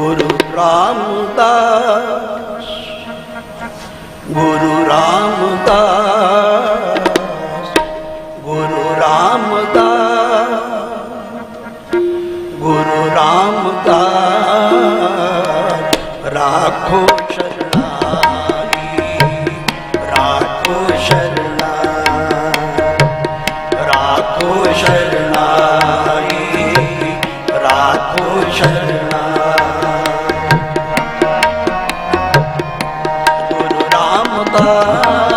ਗੁਰੂ ਰਾਮਦਾਸ ਗੁਰੂ ਰਾਮਦਾਸ ਗੁਰੂ ਰਾਮਦਾਸ ਗੁਰੂ ਰਾਮਦਾਸ। ਰਾਖੋ ਸ਼ਰਨਾਈ ਰਾਖੋ ਸ਼ਰਨ ਮਮਤਾ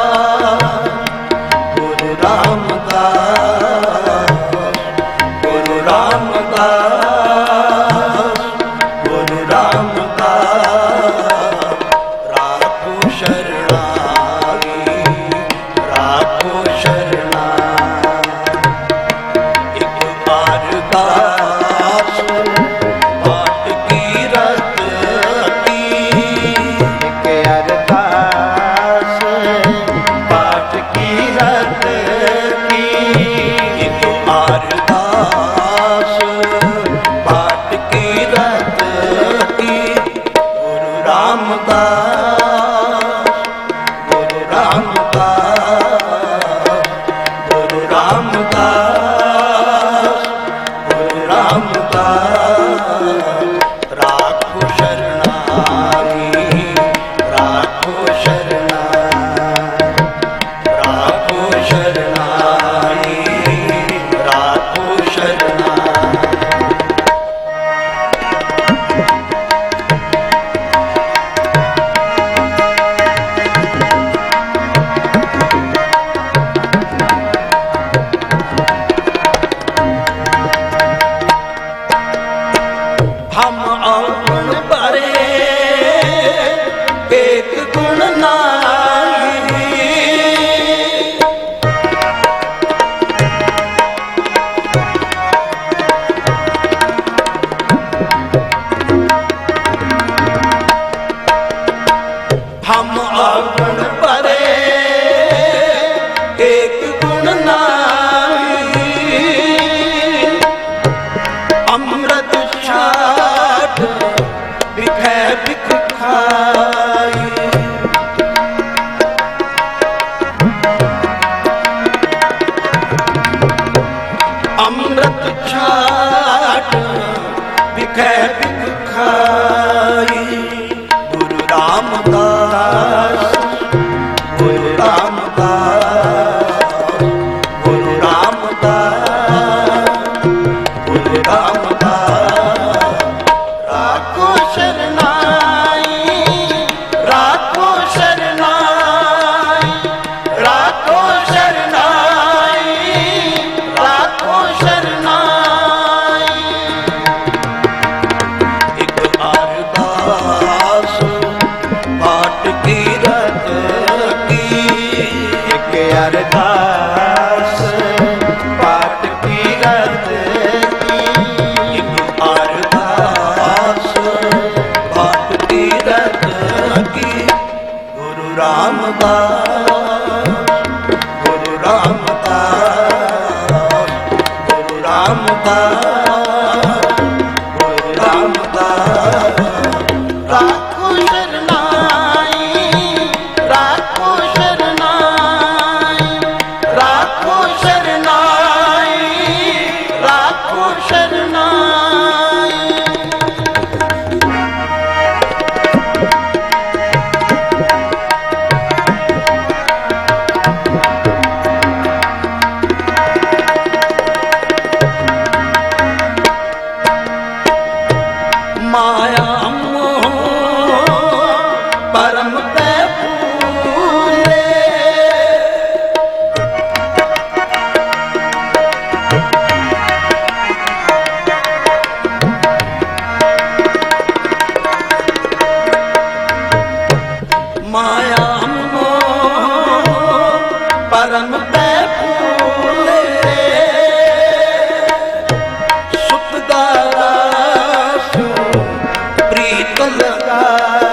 ਅੰਮ੍ਰਿਤ ਛਾਟ ਵਿਖੇ ਵਿਖਾ ਨਾਮ ਦਾ। যায়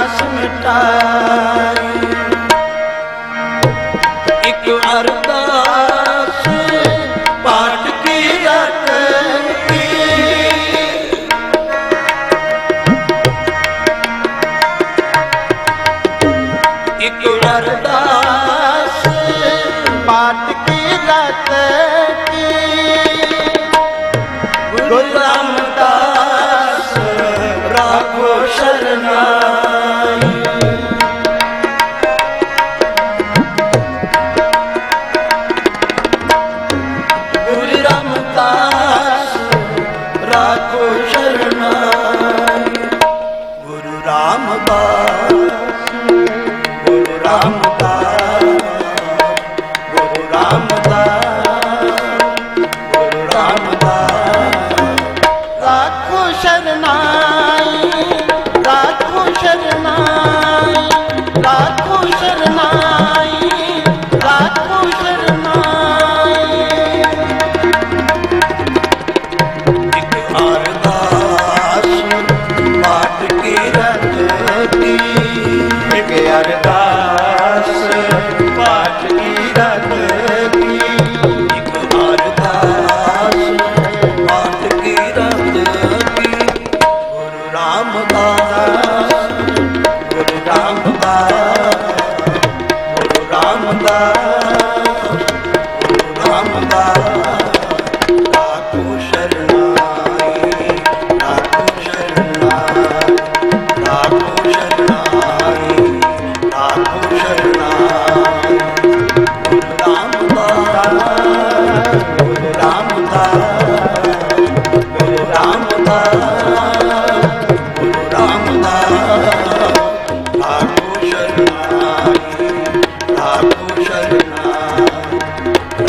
ਆਸ ਇੱਕ ਅਰਥ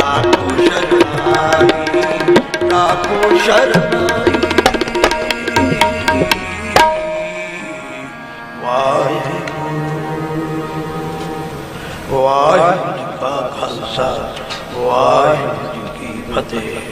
ਕਾਕੂ ਸ਼ਰਨਾਈ ਕਾਕੂ ਸ਼ਰਨਾਈ ਵਾਹਿਗੁਰੂ ਵਾਹਿਗੁਰੂ ਜੀ ਕਾ ਖਾਲਸਾ ਵਾਹਿਗੁਰੂ ਜੀ ਕੀ ਫਤਿਹ